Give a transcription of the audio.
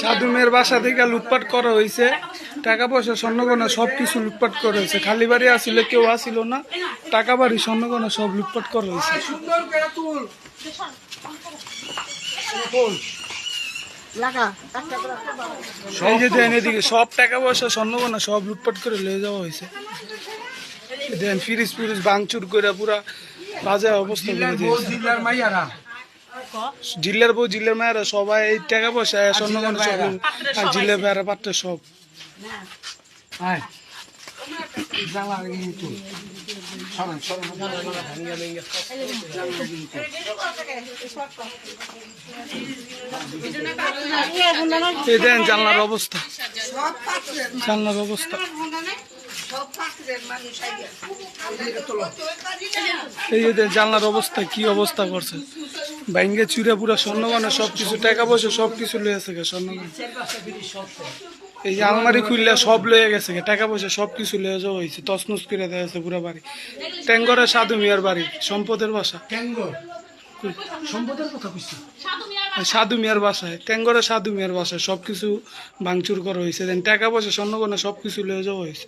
সাধু মেয়ের বাসা থেকে লুটপাট করা হয়েছে। টাকা পয়সা স্বর্ণগণা সব কিছু লুটপাট করা হয়েছে। খালি বাড়ি আসিল কেউ আসিল না। টাকা বাড়ি স্বর্ণগণা সব লুটপাট করা হয়েছে। এদিকে সব টাকা পয়সা স্বর্ণগণা সব লুটপাট করে লয়ে যাওয়া হয়েছে। দেন ফিরিস ফিরিস ভাঙচুর করে পুরা বাজে অবস্থা জিল্লার বউ জিল্লার মায়েরা সবাই এই টাকা পয়সা স্বর্ণগণা সব আর জিল্লার ভাইয়েরা পাত্রে সব। দেন জানলার অবস্থা। জানলার অবস্থা। এই যে জানলার অবস্থা কি অবস্থা করছে? ব্যাঙ্গে চুরে পুরো স্বর্ণগণা সব কিছু টাকা পয়সা সব কিছু লয়ে গেছে স্বর্ণগণা এই যে আলমারি খুললে সব লয়ে গেছে গে, টাকা পয়সা সব কিছু লয়ে যাওয়া হয়েছে তসনস করে দেওয়া হয়েছে পুরো বাড়ি। ট্যাঙ্গরে সাধু মিয়ার বাড়ি সম্পদের বাসা। সাধু মিয়ার বাসায় ট্যাঙ্গরে সাধু মিয়ার বাসায় সব কিছু ভাঙচুর করা হয়েছে। দেন টাকা পয়সা স্বর্ণগণা সব কিছু লয়ে যাওয়া হয়েছে।